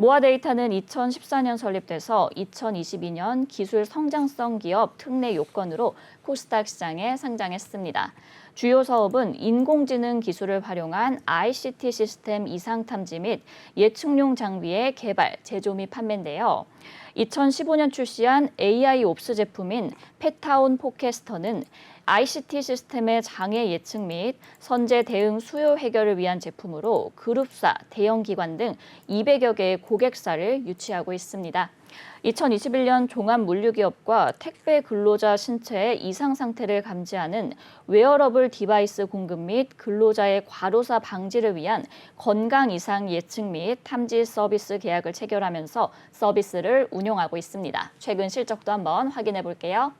모아 데이터는 2014년 설립돼서 2022년 기술 성장성 기업 특례 요건으로 코스닥 시장에 상장했습니다. 주요 사업은 인공지능 기술을 활용한 ICT 시스템 이상 탐지 및 예측용 장비의 개발, 제조 및 판매인데요. 2015년 출시한 AI 옵스 제품인 페타온 포캐스터는 ICT 시스템의 장애 예측 및 선제 대응 수요 해결을 위한 제품으로 그룹사, 대형 기관 등 200여 개의 고객사를 유치하고 있습니다. 2021년 종합 물류기업과 택배 근로자 신체의 이상 상태를 감지하는 웨어러블 디바이스 공급 및 근로자의 과로사 방지를 위한 건강 이상 예측 및 탐지 서비스 계약을 체결하면서 서비스를 운용하고 있습니다. 최근 실적도 한번 확인해 볼게요.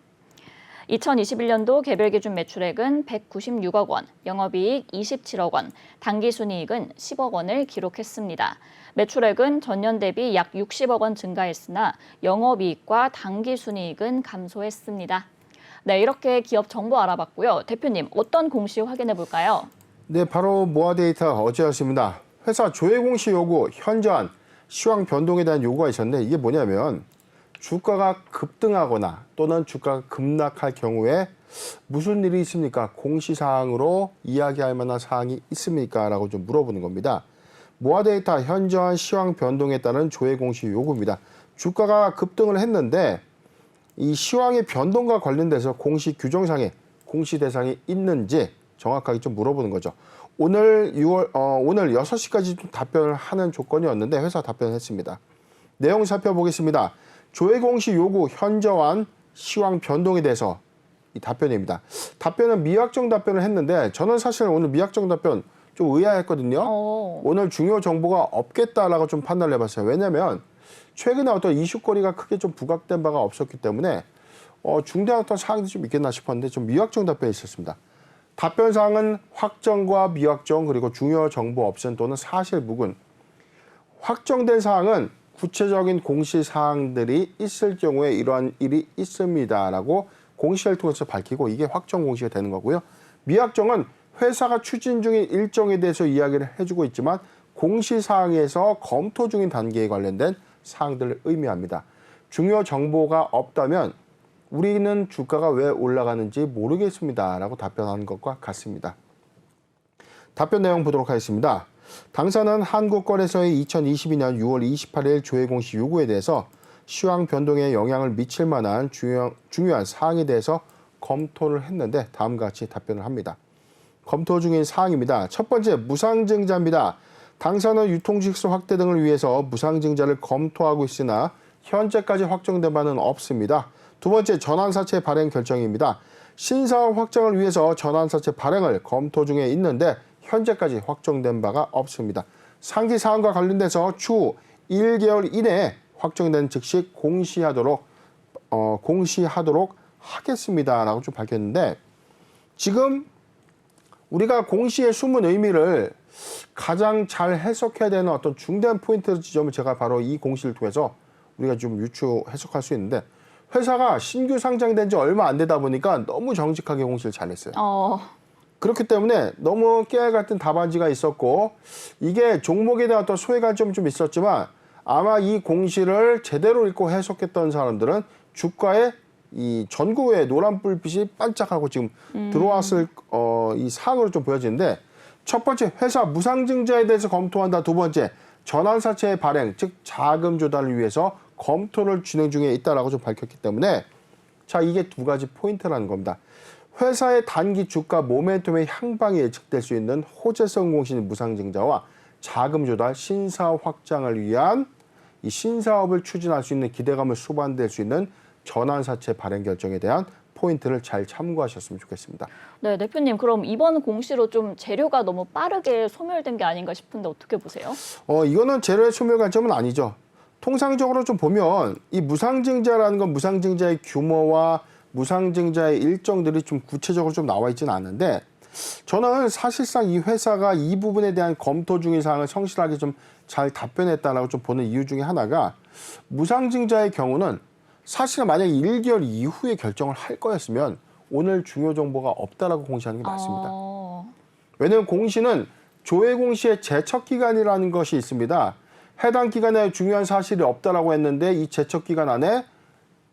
2021년도 개별 기준 매출액은 196억 원, 영업이익 27억 원, 당기순이익은 10억 원을 기록했습니다. 매출액은 전년 대비 약 60억 원 증가했으나 영업이익과 당기순이익은 감소했습니다. 네, 이렇게 기업 정보 알아봤고요. 대표님, 어떤 공시 확인해 볼까요? 네, 바로 모아데이터 어제였습니다. 회사 조회 공시 요구 현저한 시황 변동에 대한 요구가 있었는데 이게 뭐냐면 주가가 급등하거나 또는 주가가 급락할 경우에 무슨 일이 있습니까? 공시 사항으로 이야기할 만한 사항이 있습니까? 라고 좀 물어보는 겁니다. 모아데이터 현저한 시황 변동에 따른 조회 공시 요구입니다. 주가가 급등을 했는데 이 시황의 변동과 관련돼서 공시 규정상에 공시 대상이 있는지 정확하게 좀 물어보는 거죠. 오늘 6월 어, 오늘 6시까지 좀 답변을 하는 조건이었는데 회사 답변을 했습니다. 내용 살펴보겠습니다. 조회 공시 요구 현저한 시황 변동에 대해서 이 답변입니다. 답변은 미확정 답변을 했는데 저는 사실 오늘 미확정 답변 좀 의아했거든요. 어, 오늘 중요 정보가 없겠다라고 좀 판단을 해봤어요. 왜냐하면 최근에 어떤 이슈거리가 크게 좀 부각된 바가 없었기 때문에 어, 중대한 어떤 사항이 좀 있겠나 싶었는데 좀 미확정 답변이 있었습니다. 답변 사항은 확정과 미확정 그리고 중요 정보 없음 또는 사실 무근. 확정된 사항은 구체적인 공시 사항들이 있을 경우에 이러한 일이 있습니다라고 공시를 통해서 밝히고 이게 확정 공시가 되는 거고요. 미확정은 회사가 추진 중인 일정에 대해서 이야기를 해주고 있지만 공시 사항에서 검토 중인 단계에 관련된 사항들을 의미합니다. 중요 정보가 없다면 우리는 주가가 왜 올라가는지 모르겠습니다 라고 답변하는 것과 같습니다. 답변 내용 보도록 하겠습니다. 당사는 한국거래소의 2022년 6월 28일 조회 공시 요구에 대해서 시황 변동에 영향을 미칠 만한 중요, 중요한 사항에 대해서 검토를 했는데 다음과 같이 답변을 합니다. 검토 중인 사항입니다. 첫 번째 무상증자입니다. 당사는 유통직수 확대 등을 위해서 무상증자를 검토하고 있으나 현재까지 확정된 바는 없습니다. 두 번째 전환사채 발행 결정입니다. 신사업 확장을 위해서 전환사채 발행을 검토 중에 있는데 현재까지 확정된 바가 없습니다. 상기 사항과 관련돼서 추후 1개월 이내에 확정된 즉시 공시하도록 어, 공시하도록 하겠습니다라고 좀 밝혔는데 지금 우리가 공시의 숨은 의미를 가장 잘 해석해야 되는 어떤 중대한 포인트 지점을 제가 바로 이 공시를 통해서 우리가 좀 유추 해석할 수 있는데 회사가 신규 상장된 지 얼마 안 되다 보니까 너무 정직하게 공시를 잘했어요. 어, 그렇기 때문에 너무 깨알 같은 답안지가 있었고 이게 종목에 대한 어떤 소외감 좀, 좀 있었지만 아마 이 공시를 제대로 읽고 해석했던 사람들은 주가에 이 전구에 노란 불빛이 반짝하고 지금 들어왔을 어, 이 사항으로 좀 보여지는데 첫 번째 회사 무상증자에 대해서 검토한다. 두 번째 전환사채 발행 즉 자금 조달을 위해서 검토를 진행 중에 있다라고 좀 밝혔기 때문에 자 이게 두 가지 포인트라는 겁니다. 회사의 단기 주가 모멘텀의 향방이 예측될 수 있는 호재성 공신 무상증자와 자금 조달 신사업 확장을 위한 이 신사업을 추진할 수 있는 기대감을 수반될 수 있는 전환사채 발행 결정에 대한 포인트를 잘 참고하셨으면 좋겠습니다. 네, 대표님, 그럼 이번 공시로 좀 재료가 너무 빠르게 소멸된 게 아닌가 싶은데 어떻게 보세요? 어, 이거는 재료의 소멸 관점은 아니죠. 통상적으로 좀 보면 이 무상증자라는 건 무상증자의 규모와 무상증자의 일정들이 좀 구체적으로 좀 나와 있지는 않은데 저는 사실상 이 회사가 이 부분에 대한 검토 중인 사항을 성실하게 좀 잘 답변했다라고 좀 보는 이유 중에 하나가 무상증자의 경우는 사실 만약에 1개월 이후에 결정을 할 거였으면 오늘 중요 정보가 없다라고 공시하는 게 맞습니다. 어, 왜냐하면 공시는 조회 공시의 제척 기간이라는 것이 있습니다. 해당 기간에 중요한 사실이 없다라고 했는데 이 제척 기간 안에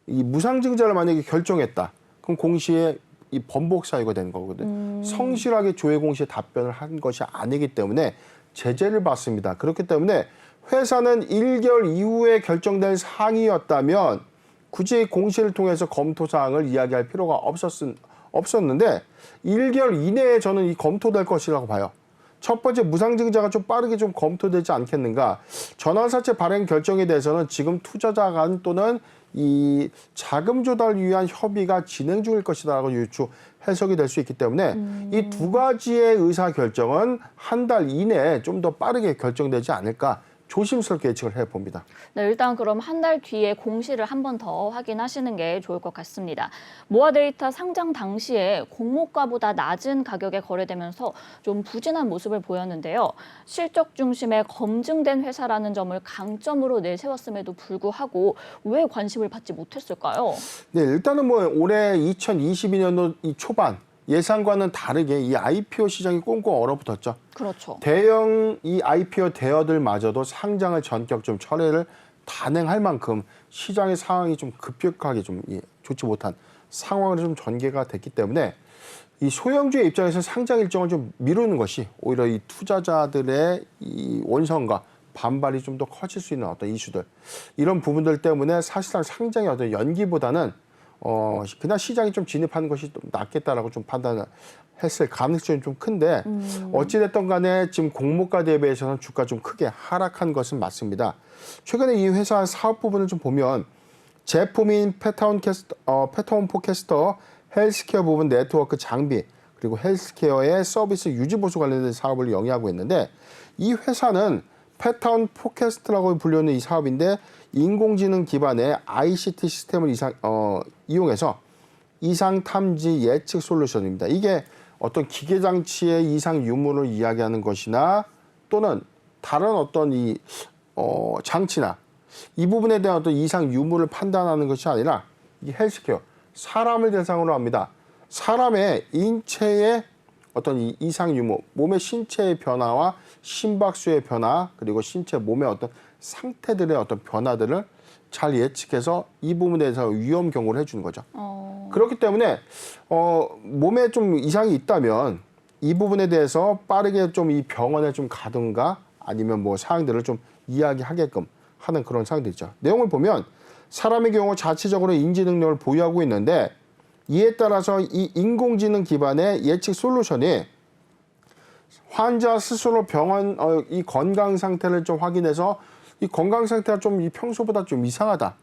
이 무상증자를 만약에 결정했다. 그럼 공시에 이 번복 사유가 되는 거거든. 성실하게 조회 공시에 답변을 한 것이 아니기 때문에 제재를 받습니다. 그렇기 때문에 회사는 1개월 이후에 결정될 사항이었다면 굳이 공시를 통해서 검토 사항을 이야기할 필요가 없었은 없었는데 1개월 이내에 저는 이 검토될 것이라고 봐요. 첫 번째 무상증자가 좀 빠르게 좀 검토되지 않겠는가. 전환사채 발행 결정에 대해서는 지금 투자자 간 또는 이 자금 조달을 위한 협의가 진행 중일 것이다라고 유추 해석이 될 수 있기 때문에 이두 가지의 의사 결정은 한 달 이내에 좀 더 빠르게 결정되지 않을까 조심스럽게 예측을 해 봅니다. 네, 일단 그럼 한 달 뒤에 공시를 한 번 더 확인하시는 게 좋을 것 같습니다. 모아데이터 상장 당시에 공모가보다 낮은 가격에 거래되면서 좀 부진한 모습을 보였는데요. 실적 중심의 검증된 회사라는 점을 강점으로 내세웠음에도 불구하고 왜 관심을 받지 못했을까요? 네, 일단은 뭐 올해 2022년도 이 초반 예상과는 다르게 이 IPO 시장이 꽁꽁 얼어붙었죠. 그렇죠. 대형 이 IPO 대여들마저도 상장을 전격 좀 철회를 단행할 만큼 시장의 상황이 좀 급격하게 좀 예, 좋지 못한 상황으로 좀 전개가 됐기 때문에 이 소형주의 입장에서 상장 일정을 좀 미루는 것이 오히려 이 투자자들의 이 원성과 반발이 좀 더 커질 수 있는 어떤 이슈들 이런 부분들 때문에 사실상 상장의 어떤 연기보다는 어 그냥 시장이 좀 진입하는 것이 좀 낫겠다라고 좀 판단을 했을 가능성이 좀 큰데 어찌됐든 간에 지금 공모가 대비해서는 주가 좀 크게 하락한 것은 맞습니다. 최근에 이 회사 사업 부분을 좀 보면 제품인 페타운 캐스터, 어, 페타운 포캐스터 헬스케어 부분 네트워크 장비 그리고 헬스케어의 서비스 유지 보수 관련된 사업을 영위하고 있는데 이 회사는 페타운 포캐스트라고 불리는 이 사업인데 인공지능 기반의 ICT 시스템을 이상, 어, 이용해서 이상 탐지 예측 솔루션입니다. 이게 어떤 기계 장치의 이상 유무를 이야기하는 것이나 또는 다른 어떤 이 어, 장치나 이 부분에 대한 어떤 이상 유무를 판단하는 것이 아니라 이 헬스케어 사람을 대상으로 합니다. 사람의 인체의 어떤 이 이상 유무, 몸의 신체의 변화와 심박수의 변화 그리고 신체 몸의 어떤 상태들의 어떤 변화들을 잘 예측해서 이 부분에 대해서 위험 경고를 해주는 거죠. 어, 그렇기 때문에 어, 몸에 좀 이상이 있다면 이 부분에 대해서 빠르게 좀 이 병원에 좀 가든가 아니면 뭐 사항들을 좀 이야기하게끔 하는 그런 사항들이죠. 내용을 보면 사람의 경우 자체적으로 인지 능력을 보유하고 있는데 이에 따라서 이 인공지능 기반의 예측 솔루션이 환자 스스로 병원 어, 이 건강 상태를 좀 확인해서 이 건강 상태가 좀 이 평소보다 좀 이상하다.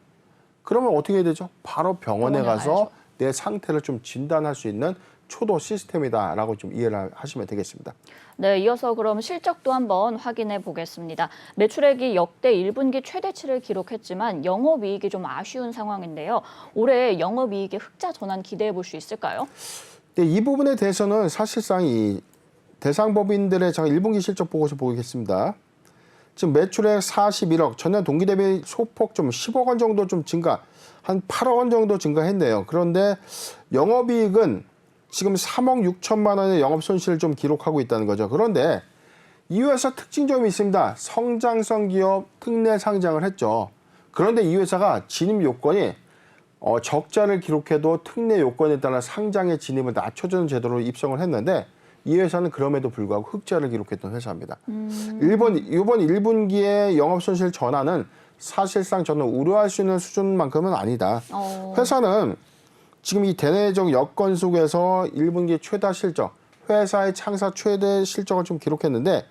그러면 어떻게 해야 되죠? 바로 병원에 병원에 가서 가야죠. 내 상태를 좀 진단할 수 있는 초도 시스템이다라고 좀 이해를 하시면 되겠습니다. 네, 이어서 그럼 실적도 한번 확인해 보겠습니다. 매출액이 역대 1분기 최대치를 기록했지만 영업이익이 좀 아쉬운 상황인데요. 올해 영업이익의 흑자 전환 기대해 볼 수 있을까요? 네, 이 부분에 대해서는 사실상 이 대상법인들의 장 1분기 실적 보고서 보겠습니다. 지금 매출액 41억, 전년 동기 대비 소폭 좀 10억 원 정도 좀 증가, 한 8억 원 정도 증가했네요. 그런데 영업이익은 지금 3억 6천만 원의 영업 손실을 좀 기록하고 있다는 거죠. 그런데 이 회사 특징점이 있습니다. 성장성 기업 특례 상장을 했죠. 그런데 이 회사가 진입 요건이 어, 적자를 기록해도 특례 요건에 따라 상장의 진입을 낮춰주는 제도로 입성을 했는데 이 회사는 그럼에도 불구하고 흑자를 기록했던 회사입니다. 일본 이번 1분기의 영업 손실 전환은 사실상 저는 우려할 수 있는 수준만큼은 아니다. 어, 회사는 지금 이 대내적 여건 속에서 1분기 최다 실적, 회사의 창사 최대 실적을 좀 기록했는데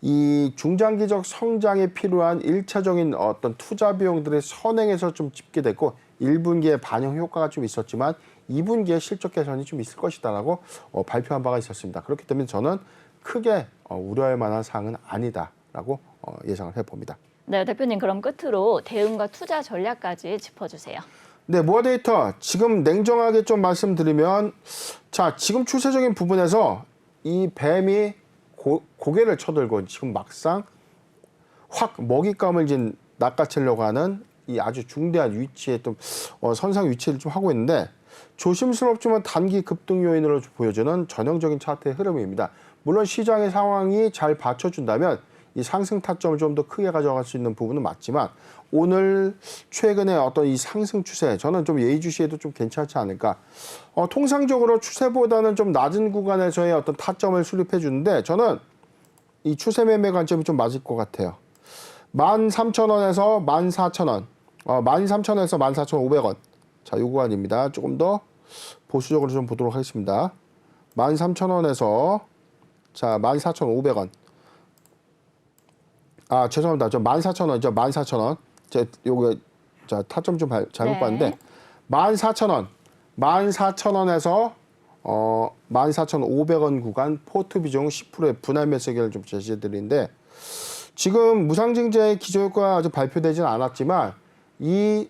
이 중장기적 성장에 필요한 일차적인 어떤 투자 비용들의 선행에서 좀 집계됐고 1분기에 반영 효과가 좀 있었지만 2분기에 실적 개선이 좀 있을 것이다라고 어, 발표한 바가 있었습니다. 그렇기 때문에 저는 크게 어, 우려할 만한 사항은 아니다라고 어, 예상을 해봅니다. 네, 대표님 그럼 끝으로 대응과 투자 전략까지 짚어주세요. 네, 모아데이터 지금 냉정하게 좀 말씀드리면 자 지금 추세적인 부분에서 이 뱀이 고, 고개를 쳐들고 지금 막상 확 먹잇감을 진 낚아채려고 하는 이 아주 중대한 위치에 좀 어, 선상 위치를 좀 하고 있는데 조심스럽지만 단기 급등 요인으로 보여주는 전형적인 차트의 흐름입니다. 물론 시장의 상황이 잘 받쳐준다면 이 상승 타점을 좀 더 크게 가져갈 수 있는 부분은 맞지만 오늘 최근에 어떤 이 상승 추세 저는 좀 예의주시에도 좀 괜찮지 않을까. 어, 통상적으로 추세보다는 좀 낮은 구간에서의 어떤 타점을 수립해 주는데 저는 이 추세 매매 관점이 좀 맞을 것 같아요. 13,000원에서 14,000원. 어, 13,000원에서 14,500원. 자, 요 구간입니다. 조금 더 보수적으로 좀 보도록 하겠습니다. 13,000원에서 자, 14,500원. 아, 죄송합니다. 저 14,000원이죠. 14,000원. 제 요거 자, 타점 좀 발- 잘못 네. 봤는데 14,000원. 14,000원에서 어 14,500원 구간 포트 비중 10%의 분할 매수기를 좀 제시해 드리는데 지금 무상증자의 기저효과가 아직 발표되지는 않았지만 이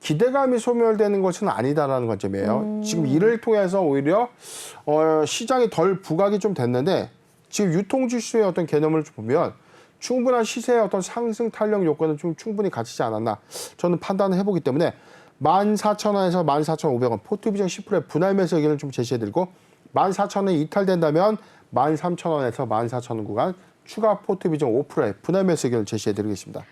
기대감이 소멸되는 것은 아니다라는 관점이에요. 지금 이를 통해서 오히려 어, 시장이 덜 부각이 좀 됐는데 지금 유통지수의 어떤 개념을 좀 보면 충분한 시세의 어떤 상승 탄력 요건은 좀 충분히 갖추지 않았나 저는 판단을 해보기 때문에 14,000원에서 14,500원 포트 비중 10%의 분할 매수 의견을 좀 제시해드리고 14,000원이 이탈된다면 13,000원에서 14,000원 구간 추가 포트 비중 5%의 분할 매수 의견을 제시해드리겠습니다. 네,